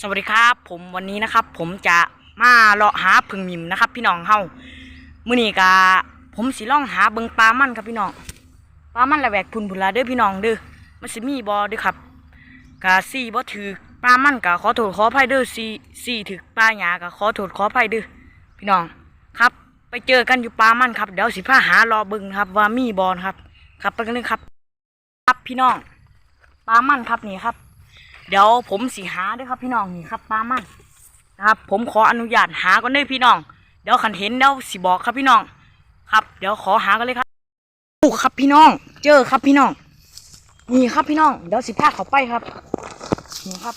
สวัสดีครับผมวันนี้นะครับ ผมจะมาเลาะหาพึ่งมิมนะครับ พี่น้องเฮามื้อนี้กะผมสิล่องหาเบิงปลามันครับพี่น้องปลามันละแวกพุ่นพุ่นละเด้อพี่น้องเด้อมันสิมีบ่เด้อครับกะซี่บ่ถือปลามันกะขอโทษขออภัยเด้อซี่ซี่ถือปลาหยากะขอโทษขออภัยเด้อพี่น้องครับ ไปเจอกันอยู่ปลามันครับเดี๋ยวสิพาหารอเบิงครับ ว่ามีบ่นะครับ ครับไปกันเลยครับ ครับพี่น้องปลามันครับนี่ครับ เดี๋ยวผมสิหาด้วยครับพี่น้องนี่ครับปลามันนะครับ ผมขออนุญาตหาก่อนเด้อพี่น้อง เดี๋ยวขันเห็นเดี๋ยวสิบอกครับพี่น้อง ครับ เดี๋ยวขอหากันเลยครับโอ้ครับพี่น้อง เจอครับพี่น้องนี่ครับพี่น้องเดี๋ยวสิพาเขาไปครับนี่ครับ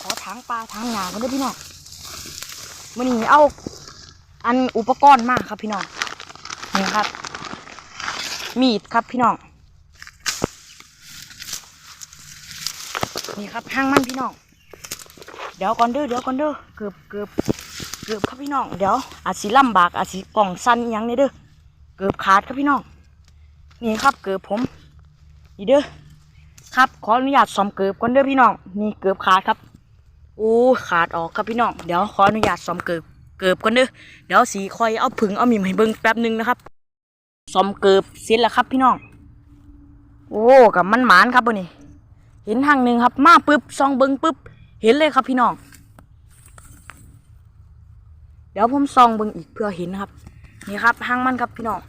ขอทางปลาทางหนากันเด้อพี่น้องมันนี่เอาอันอุปกรณ์มากครับพี่น้องนี่ครับ มีดครับพี่น้อง นี่ครับห้างมันพี่น้อง เดี๋ยวก่อนเด้อเดี๋ยวก่อนเด้อเกือบเกือบเกือบครับพี่น้องเดี๋ยวอาจสิลำบากอาจสิกล่องสั้นยังนี่เด้อเกือบขาดครับพี่น้องนี่ครับเกือบผมนี่เด้อครับขออนุญาตซ่อมเกือบก่อนเด้อพี่น้องนี่เกือบขาดครับโอ้ขาดออกครับพี่น้องเดี๋ยวขออนุญาตซ่อมเกือบเกือบก่อนเด้อเดี๋ยวสีคอยเอาผึ่งเอาหมิมให้เบิ่งแป๊บหนึงนะครับซ่อมเกือบเสร็จแล้วครับพี่น้อง โอ้กับมันหมานครับบ่นี่ เห็นทางหนึ่งครับ มาปุ๊บซองเบิงปุ๊บ เห็นเลยครับพี่น้อง เดี๋ยวผมซองเบิงอีกเพื่อเห็นครับ นี่ครับหางมันครับพี่น้อง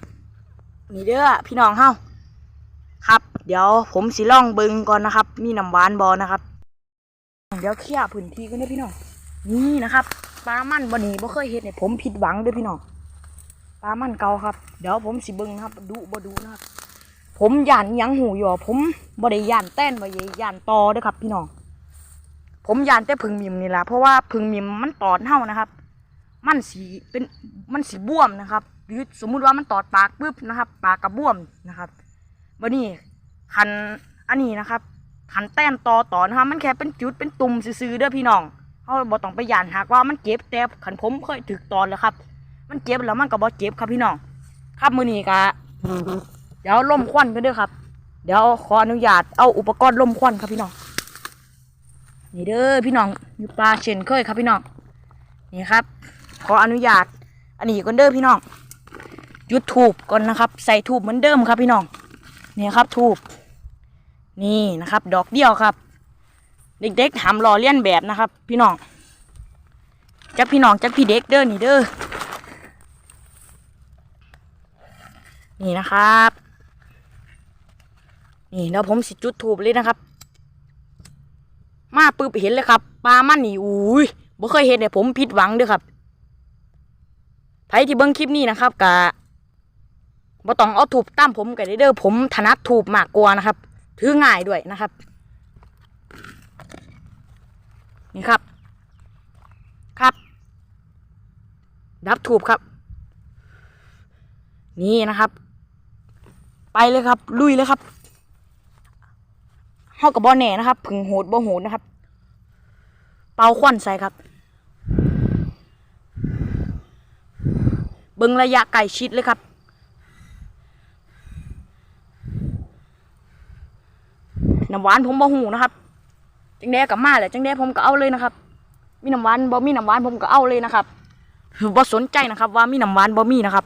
นี่เด้อพี่น้องเฮาครับ เดี๋ยวผมสิล่องเบิงก่อนนะครับ มีน้ำหวานบอนะครับ เดี๋ยวเคลียร์พื้นที่กันเด้อพี่น้อง นี่นะครับปลามันบนนี้บ่เคยเห็นเนี่ยผมผิดหวังเด้อพี่น้องปลามันเก่าครับ เดี๋ยวผมสิเบิงนะครับดูบ่ดูนะครับ ผมย่านยังหูอยู่ผมบ่ได้ย่านแต้นบ่ได้ย่านตอเด้อครับ พี่น้องผมย่านแต่พึ่งมิมนี่แหละเพราะว่าพึ่งมิมมันตอดเฮานะครับ มันสีเป็นมันสีบวมนะครับหรือสมมุติว่ามันตอดปากปุ๊บนะครับ ปากกระบวมนะครับบัดนี้คันอันนี้นะครับคันแต้มตอต่อนะครับ มันแค่เป็นจุดเป็นตุ่มซื่อๆเด้อพี่น้องเฮาบ่ต้องไปย่านหากว่ามันเจ็บแต่คันผมเคยถึกตอนแล้วครับ มันเจ็บแล้วมันก็บ่เจ็บครับพี่น้องครับมือนี้ก็ เดี๋ยวล่มควันกันด้วยครับ เดี๋ยวขออนุญาตเอาอุปกรณ์ล่มควันครับพี่น้องนี่เด้อพี่น้องอยู่ปลาเช่นเคยครับพี่น้องนี่ครับ ขออนุญาต อันนี้ก่อนเด้อพี่น้องจุดทูบก่อนนะครับ ใส่ทูบเหมือนเดิมครับพี่น้องนี่ครับทูบนี่นะครับ ดอกเดียวครับ เด็กๆทำรอเลียนแบบนะครับ พี่น้องจักพี่น้องจักพี่เด็กเด้อนี่เด้อนี่นะครับ นี่เดี๋ยวผมสิจุดถูบเลยนะครับ มาปึ๊บเห็นเลยครับปลามันนี่อุ้ยบ่เคยเห็นเนี่ยผมผิดหวังเด้อครับใครที่เบิ่งคลิปนี้นะครับกะบ่ต้องเอาถูบตามผมกันเด้อผมถนัดถูบมากกว่านะครับ ถือง่ายด้วยนะครับ นี่ครับ ครับ ดับถูบครับ นี่นะครับ ไปเลยครับ ลุยเลยครับ เฮากับบอแหน่นะครับ ผึ่งโหดบ่โหดนะครับ เป่าควันใส่ครับ เบิงระยะไกลชิดเลยครับน้ำหวานผมบ่หูนะครับ จังแดกับมาแหละจังแดผมก็เอาเลยนะครับ มีน้ำหวานบ่มีน้ำหวานผมก็เอาเลยนะครับบ่สนใจนะครับ ว่ามีน้ำหวานบ่มีนะครับ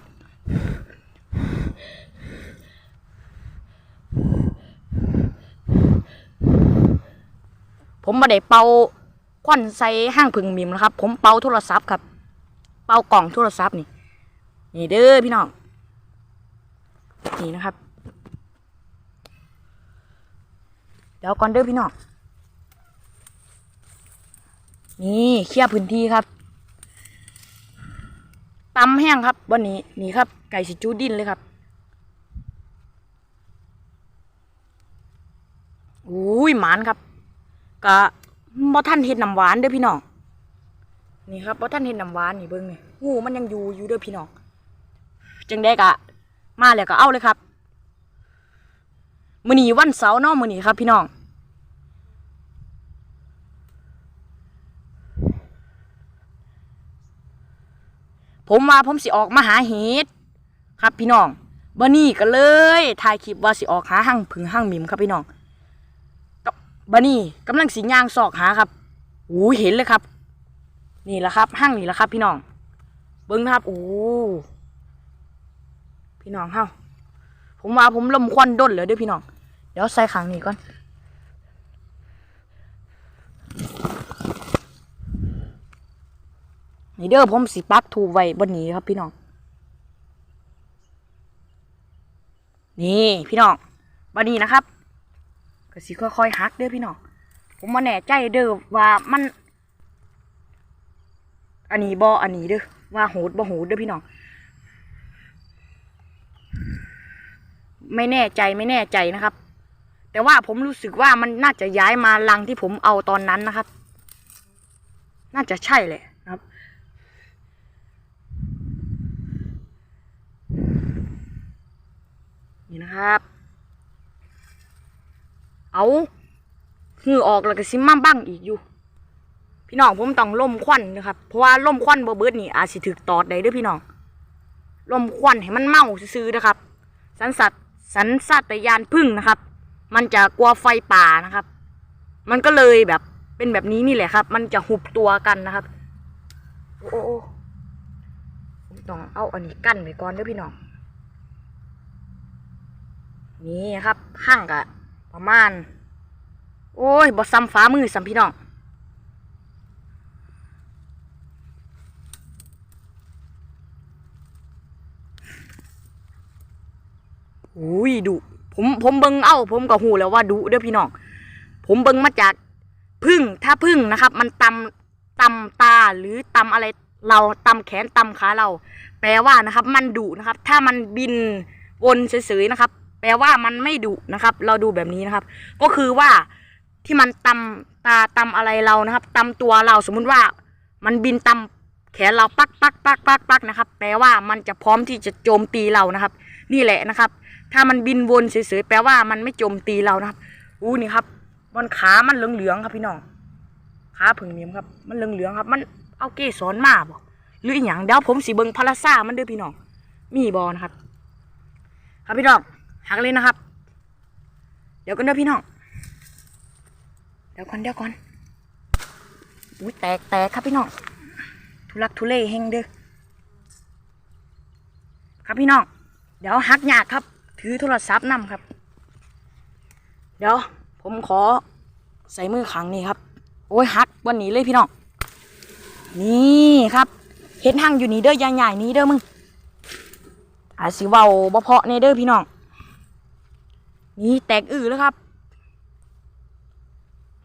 ผมมาได้เป่าควันใส่ห้างพึงมิมนะครับ ผมเป่าโทรศัพท์ครับ เป่ากล่องโทรศัพท์นี่ นี่เด้อพี่น้อง นี่นะครับ เดี๋ยวก่อนเด้อพี่น้อง นี่เคลียร์พื้นที่ครับตำแห้งครับวันนี้นี่ครับ ไก่สิจูดินเลยครับอุ้ยหมานครับ กะบ่ท่านเห็ดน้ำหวานเด้อพี่น้องนี่ครับบ่ท่านเห็ดน้ำหวานนี่เบิ่งนี่หูมันยังอยู่อยู่เด้อพี่น้องจังได้กะ มาแล้วก็เอาเลยครับมื้อนี้วันเสาร์เนาะมื้อนี้ครับ พี่น้องผมว่าผมสิออกมาหาเห็ดครับพี่น้องบันนี้ก็เลยถ่ายคลิปว่าสิออกหาหั่งผึ่งหั่งหมิมครับพี่น้อง บันนี้กำลังสิงยางซอกหาครับอู้เห็นเลยครับ นี่แหละครับห้างนี่แหละครับ พี่น้อง เบิ้งนะครับโอ้พี่น้องเฮาผมว่าผมลมควันด้นเลยด้อพี่น้อง เดี๋ยวใส่ขังนี้ก่อนนี่เด้อผมสิปักถูไว้บนนี้ครับ พี่น้อง นี่พี่น้องบันนี้นะครับ ก็สิค่อยๆหักเด้อพี่น้องผมมาแน่ใจเด้อว่ามัน อันนี้บออันนี้เด้อว่าโหดบ่โหดเด้อพี่น้องไม่แน่ใจไม่แน่ใจนะครับ แต่ว่าผมรู้สึกว่ามันน่าจะย้ายมาลังที่ผมเอาตอนนั้นนะครับ น่าจะใช่แหละครับ นี่นะครับ เอาหือออกแล้วก็ซิมมาบ้างอีกอยู่ พี่น้องผมต้องล่มควันนะครับ เพราะว่าล่มควันบ่เบิดนี่อาจสิถึกตอดได้ด้วยพี่น้องล่มควันให้มันเมาซื่อนะครับ สันสัตสันสัตยานพึ่งนะครับ มันจะกลัวไฟป่านะครับ มันก็เลยแบบเป็นแบบนี้นี่แหละครับ มันจะหุบตัวกันนะครับ โอ้โอ้ผมต้องเอาอันนี้กั้นไว้ก่อนเด้อพี่น้อง นี่ครับห่างกะ ประมาณ โอ้ยบอซ้ำฟ้ามือซ้ำพี่น้องอุ้ยดุผมผมเบิงเอ้า ผมก็หูแล้วว่าดุเด้อพี่น้อง ผมเบิงมาจากพึ่งถ้าพึ่งนะครับ มันตำตำตาหรือตำอะไรเราตำแขนตำขาเรา แปลว่านะครับ มันดุนะครับ ถ้ามันบินวนเฉยๆนะครับ แปลว่ามันไม่ดุนะครับ เราดูแบบนี้นะครับ ก็คือว่าที่มันตำตาตำอะไรเรานะครับตำตัวเราสมมุติว่า มันบินตำแขนเราปักปักปักปักปักนะครับ แปลว่ามันจะพร้อมที่จะโจมตีเรานะครับ นี่แหละนะครับ ถ้ามันบินวนเฉยๆแปลว่ามันไม่โจมตีเรานะครับอู้นี่ครับมันขามันเหลืองๆครับพี่น้องขาผึ่งเนียมครับ มันเหลืองๆครับ มันเอาเกสรมาบ่หรืออหย่างเดี๋ยวผมสิเบิงพาราซ่ามันเด้อพี่น้องมีบอนะครับ ครับพี่น้อง หักเลยนะครับ เดี๋ยวกันเด้อพี่น้อง เดี๋ยวก่อนเดี๋ยวก่อน อุ้ยแตกแตกครับพี่น้อง ทุลักทุเลแห้งเด้อ ครับพี่น้อง เดี๋ยวหักยากครับ ถือโทรศัพท์นำครับ เดี๋ยวผมขอใส่มือขังนี่ครับ โอ้ยหักวันนี้เลยพี่น้อง นี่ครับเห็นหังอยู่นี่เด้อยาใหญ่นี้เด้อมึงอาจสิเว้าบ่เพาะในเด้อพี่น้อง นี่แตกอือแล้วครับ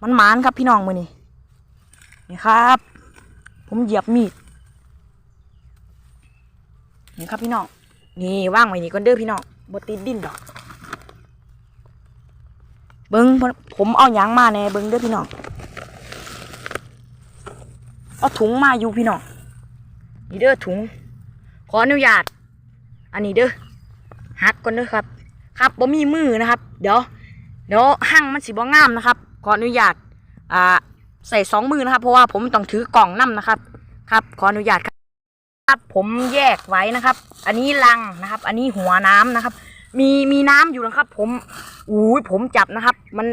มันหมานครับพี่น้องมือนี่นี่ครับ ผมเหยียบมีดนี่ครับพี่น้องนี่ว่างไว้นี่ก่อนเด้อพี่น้องบติดดินดอก เบิ้งผมเอาหยางมาแน่เบิ้งเด้อพี่น้องเอาถุงมาอยู่พี่น้องนี่เด้อถุง ขออนุญาต อันนี้เด้อหักก่อนเด้อครับ ครับบ่มีมือนะครับ เดี๋ยวเดี๋ยวหั่งมันสิบ่งามนะครับขออนุญาตอ่าใส่สองมือนะครับ เพราะว่าผมต้องถือกล่องน้ำนะครับ ครับ ขออนุญาตครับครับ ผมแยกไว้นะครับ อันนี้ลังนะครับ อันนี้หัวน้ำนะครับ มีมีน้ำอยู่นะครับ ผมอุ้ยผมจับนะครับ มัน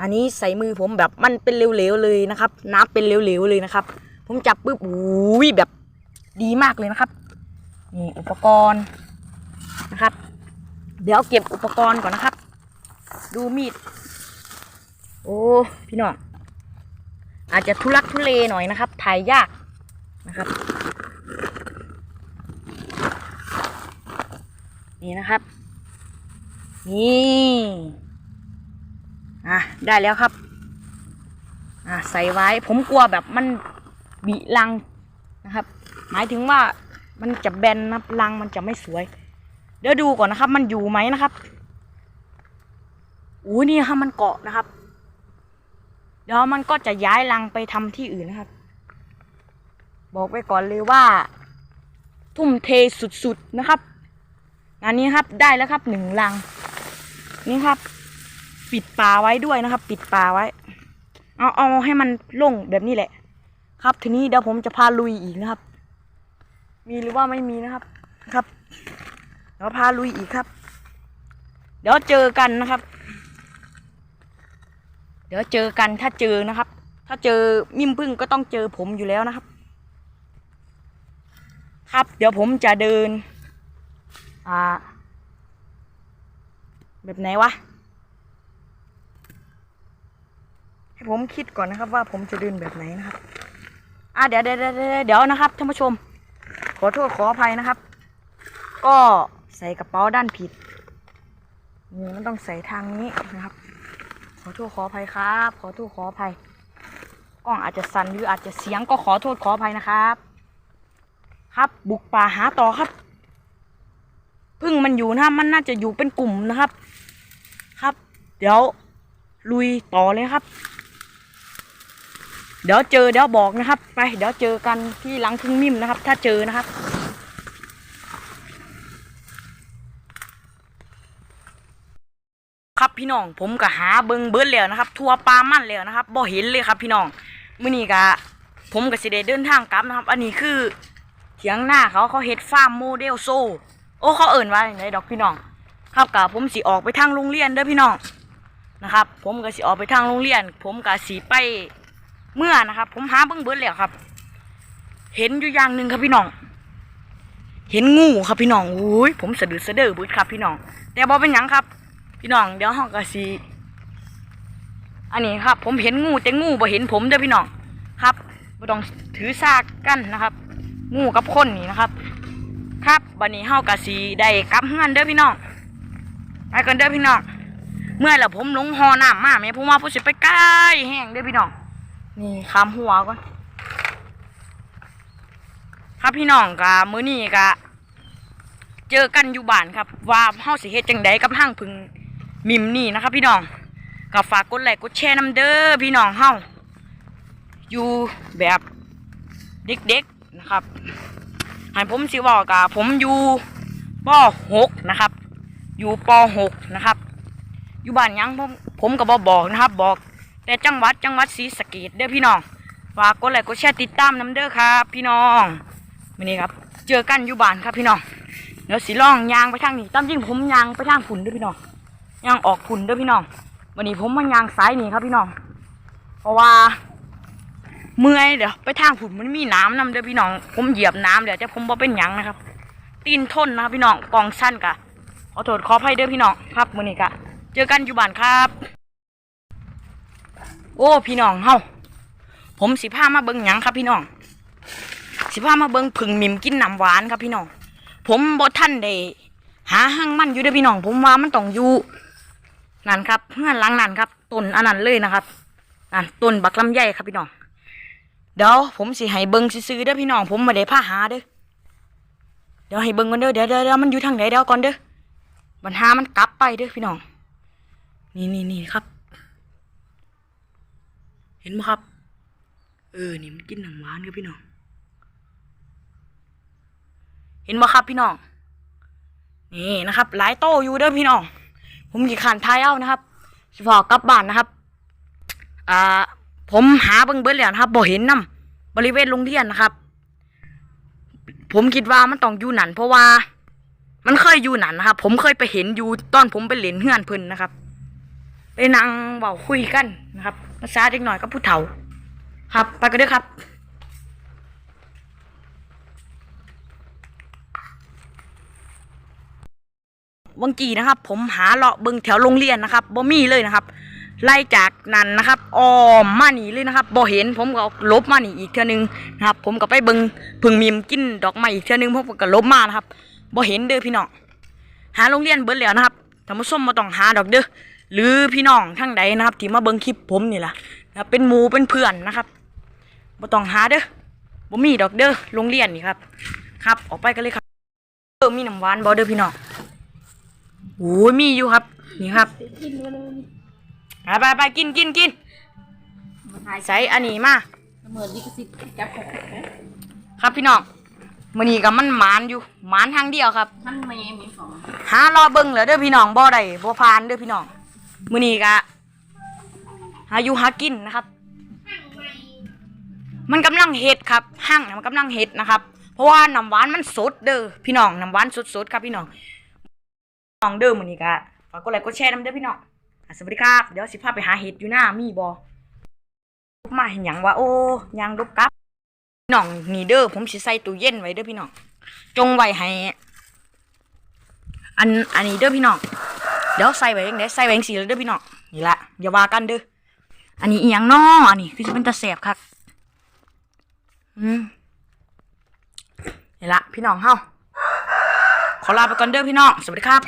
อันนี้ใส่มือผมแบบมันเป็นเหลวๆเลยนะครับ น้ำเป็นเหลวๆเลยนะครับ ผมจับปุ๊บอุ้ยแบบดีมากเลยนะครับนี่อุปกรณ์นะครับ เดี๋ยวเก็บอุปกรณ์ก่อนนะครับ ดูมีด โอ้พี่น้องอาจจะทุลักทุเลหน่อยนะครับถ่ายยากนะครับ นี่นะครับ นี่อะได้แล้วครับอะใส่ไว้ผมกลัวแบบมันบีลังนะครับ หมายถึงว่ามันจะแบนนะรังมันจะไม่สวย เดี๋ยวดูก่อนนะครับ มันอยู่ไหมนะครับอู้นี่ครับมันเกาะนะครับ เดี๋ยวมันก็จะย้ายรังไปทำที่อื่นนะครับ บอกไปก่อนเลยว่า ทุ่มเทสุดๆนะครับงานนี้ครับได้แล้วครับหนึ่งลัง นี่ครับ ปิดปลาไว้ด้วยนะครับ ปิดปลาไว้ เอาเอาให้มันโล่งแบบนี้แหละ ครับทีนี้เดี๋ยวผมจะพาลุยอีกนะครับ มีหรือว่าไม่มีนะครับครับ เดี๋ยวพาลุยอีกครับ เดี๋ยวเจอกันนะครับ เดี๋ยวเจอกันถ้าเจอนะครับ ถ้าเจอมิมพึ่งก็ต้องเจอผมอยู่แล้วนะครับ ครับ เดี๋ยวผมจะเดิน อ่า แบบไหนวะให้ผมคิดก่อนนะครับ ว่าผมจะเดินแบบไหนนะครับอะเดี๋ยวเดี๋ยวเดี๋ยวเดี๋ยวเดี๋ยวนะครับท่านผู้ชม ขอโทษขออภัยนะครับ ก็ ใส่กระเป๋าด้านผิดนี่มันต้องใส่ทางนี้นะครับ ขอโทษขออภัยครับ ขอโทษขออภัยกล้องอาจจะสั่นหรืออาจจะเสียงก็ขอโทษขออภัยนะครับ ครับบุกป่าหาต่อครับพึ่งมันอยู่นะมันน่าจะอยู่เป็นกลุ่มนะครับ ครับ เดี๋ยวลุยต่อเลยครับ เดี๋ยวเจอเดี๋ยวบอกนะครับ ไป เดี๋ยวเจอกันที่หลังพึ่งมิมนะครับ ถ้าเจอนะครับ ครับ พี่น้อง ผมก็หาเบิงเบิดแล้วนะครับ ทัวปลามันแล้วนะครับบ่เห็นเลยครับ พี่น้องมื้อนี้ก็ผมก็สิได้เดินทางกลับนะครับ อันนี้คือเถียงหน้าเขาเขาเฮ็ดฟาร์มโมเดลโซ โอ้เขาเอิ่นว่าอย่างไรดอกพี่น้อง ครับกับผมสิออกไปทางโรงเรียนเด้อพี่น้องนะครับ ผมก็สิออกไปทางโรงเรียน ผมก็สิไปเมื่อนะครับ ผมหาเบิ่งเบิดแล้วครับ เห็นอยู่อย่างหนึ่งครับพี่น้อง เห็นงูครับพี่น้องอุ้ยผมสะดุดสะเดือเบิดครับพี่น้อง แต่บ่เป็นหยังครับ พี่น้องเดี๋ยวห้องก็สิอันนี้ครับ ผมเห็นงูแต่งูบ่เห็นผมเด้อพี่น้องครับบ่ต้องถือซากกันนะครับ งูกับคนนี่นะครับ ครับบันนี้เฮากะสีได้กลับเฮือนเด้อพี่น้องไปกันเด้อพี่น้องเมื่อแล้วผมลงหอน้ำมาแม่ผมว่าผู้สิไปใกล้แห้งเด้อพี่น้องนี่คำหัวก่อนครับพี่น้องกะมื้อนี้กะเจอกันอยู่บ้านครับ ว่าเฮาสิเฮ็ดจังใดกับห้างพึ่ง มิมนี่นะครับ พี่น้องก็ฝากกดไลค์กดแชร์นํเด้อพี่น้องเฮาอยู่แบบเด็กๆนะครับให้ผมสิบอกกะผมอยู่ปหกนะครับ อยู่ปหกนะครับ อยู่บ้านยังผมผมก็บอบอกนะครับ บอก แต่จังหวัดจังหวัดศรีสะเกดเด้อพี่น้องฝากกดไลค์กดแชร์ติดตามน้ำเด้อครับ พี่น้องวันนี้ครับ เจอกันอยู่บ้านครับพี่น้องเดี๋ยวสิล่องยางไปทางนี้ตามจริงผมยางไปทางผุนเด้อพี่น้อง ยางออกผุนเด้อพี่น้อง วันนี้ผมมายางซ้ายนี่ครับพี่น้อง เพราะว่า เมื่อยเดี๋ยวไปทางผุนมันมีน้ำนำเด้อพี่น้อง ผมเหยียบน้ำเดี๋ยวจะผมบ่เป็นหยังนะครับ ตีนทนนะครับพี่น้องกองสั้นกะขอโทษขออภัยเด้อพี่น้องครับมื้อนี้กะ เจอกันอยู่บ้านครับ โอ้พี่น้องเฮาผมสิพามาเบิ่งหยังครับพี่น้อง สิพามาเบิ่งผึ่งมิมกินน้ำหวานครับพี่น้อง ผมบ่ทันได้หาห้างมันอยู่เด้อพี่น้อง ผมว่ามันต้องอยู่ นั่นครับเพื่อนหลังนั่นครับต้นอันนั้นเลยนะครับนั่นต้นบักลำไยครับพี่น้องเดี๋ยวผมสิให้เบิ้งซื้อเด้อพี่น้องผมมาได้พาหาเด้อเดี๋ยวให้เบิ้งก่อนเด้อเดี๋ยวเดี๋ยวมันอยู่ทางไหนเดี๋ยวก่อนเด้อมันหามันกลับไปเด้อพี่น้อง นี่นี่นี่ครับ เห็นไหมครับ เออนี่มันกินหน้ำหวานครับพี่น้อง เห็นไหมครับพี่น้อง นี่นะครับ หลายโตอยู่เด้อพี่น้อง ผมกี่ขันทายเอานะครับสิพอกลับบ้านนะครับ อ่า ผมหาเบิ่งเบิดแล้วนะครับบ่เห็นนํบริเวณโรงเรียนนะครับ ผมคิดว่ามันต้องอยู่นั่นเพราะว่า มันเคยอยู่นั่นนะครับ ผมเคยไปเห็นอยู่ตอนผมไปเล่นเฮือนเพิ่นนะครับไปนั่งเว้าคุยกันนะครับภาษาเด็กหน่อยกับผู้เฒ่าครับ ไปกันเด้อครับ วังกีนะครับ ผมหาเลาะเบิงแถวโรงเรียนนะครับบ่มีเลยนะครับ ไล่จากนั้นนะครับอ้อมมาหนีเลยนะครับบ่เห็นผมก็ลบมาหนีอีกเทื่อนึงนะครับ ผมก็ไปเบิงพึ่งมีมกินดอกไม้อีกเทื่อนึงผมก็ลบมานะครับบ่เห็นเด้อพี่น้องหาโรงเรียนเบิดแล้วนะครับท่านผู้ชมมาต้องหาดอกเด้อหรือพี่น้องทั้งใดนะครับที่มาเบิงคลิปผมนี่ล่ะนะเป็นหมูเป็นเพื่อนนะครับบ่ต้องหาเด้อบ่มีดอกเด้อโรงเรียนนี่ครับ ครับ ออกไปกันเลยครับเออมีน้ำหวานบ่เด้อพี่น้อง โอ้ยมีอยู่ครับ นี่ครับไปไปไปกินกินกินใส่อันนี้มาเหมือนลิสิจับของครับพี่น้องมื้อนี้ก็มันหมานอยู่หมานทางเดียวครับท่านไม่มีของหารอเบิ่งเหรอเด้อพี่น้องบ่ได้บ่ผ่านเด้อพี่น้องมือนี้ก็หาอยู่หากินนะครับ มันกำลังเฮ็ดครับห้างมันกำลังเฮ็ดนะครับ เพราะว่าน้ำหวานมันสดเด้อพี่น้องน้ำหวานสดๆครับพี่น้อง น้องเด้อมื้อนี้ก็ฝากกดไลค์กดแชร์นำเด้อพี่น้องสวัสดีครับ เดี๋ยวสิพาไปหาเห็ดอยู่หน้ามีบ่มาเห็นหยังวะโอ้ยางลบกลับพี่น้องนี่เด้อผมสิใส่ตู้เย็นไว้เด้อพี่น้องจงไว้ให้อันอันนี้เด้อพี่น้องเดี๋ยวใส่ไว้ยังไงใส่ไว้ยังสีเลยเด้อพี่น้องนี่ละอย่าว่ากันเด้ออันนี้อีหยังน้ออันนี้คือจะเป็นตะแสบครับอืมนี่ละพี่น้องเฮาขอลาไปก่อนเด้อพี่น้องสวัสดีครับ